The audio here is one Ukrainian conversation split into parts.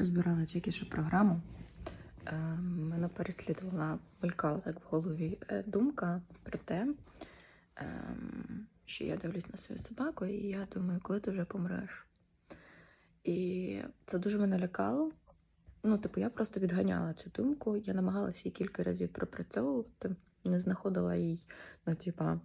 розбирала тільки що програму. Е, мене переслідувала, мелькала так в голові е, думка про те, е, що я дивлюсь на свою собаку, і я думаю, коли ти вже помреш. І це дуже мене лякало. Ну, типу, я просто відганяла цю думку. Я намагалася її кілька разів пропрацьовувати, не знаходила їй, ну, типа,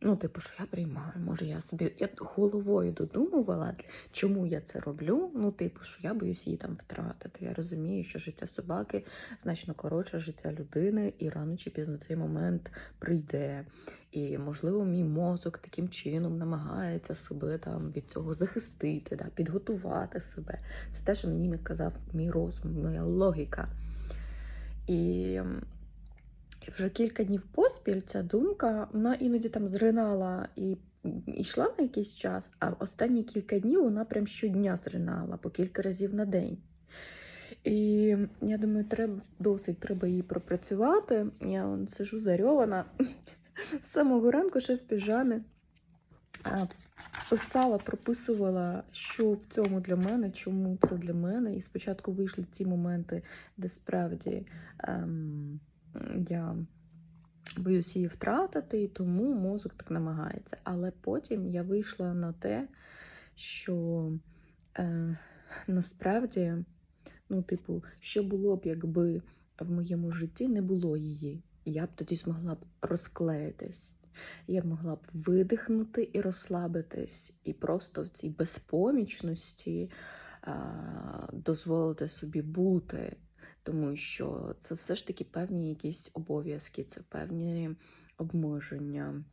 ну, типу, що я приймаю, може, я собі я головою додумувала, чому я це роблю. Ну, типу, що я боюсь її там втратити. Я розумію, що життя собаки значно коротше життя людини, і рано чи пізно цей момент прийде. І, можливо, мій мозок таким чином намагається себе там від цього захистити, да, підготувати себе. Це те, що мені казав мій розум, моя логіка. І м, вже кілька днів поспіль ця думка, вона іноді там зринала і і йшла на якийсь час, а останні кілька днів вона прям щодня зринала по кілька разів на день. І я думаю, треба досить треба її пропрацювати. Я вон, сижу зарьована з самого ранку ще в піжамі. Писала, прописувала, що в цьому для мене, чому це для мене. І спочатку вийшли ті моменти, де справді ем, я боюсь її втратити, і тому мозок так намагається. Але потім я вийшла на те, що е, насправді, ну, типу, що було б, якби в моєму житті не було її. Я б тоді змогла б розклеїтись. Я б могла б видихнути і розслабитись, і просто в цій безпомічності а, дозволити собі бути, тому що це все ж таки певні якісь обов'язки, це певні обмеження,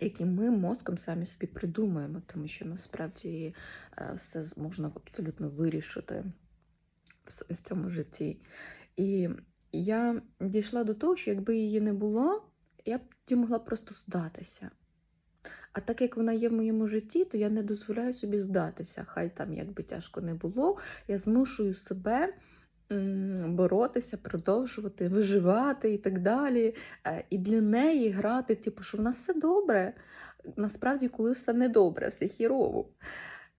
які ми мозком самі собі придумаємо, тому що насправді е, все можна абсолютно вирішити в цьому житті. І я дійшла до того, що якби її не було, я б могла просто здатися. А так як вона є в моєму житті, то я не дозволяю собі здатися. Хай там як би тяжко не було, я змушую себе боротися, продовжувати, виживати і так далі. Е, І для неї грати, типу, що в нас все добре. Насправді, коли все не добре, все хірово.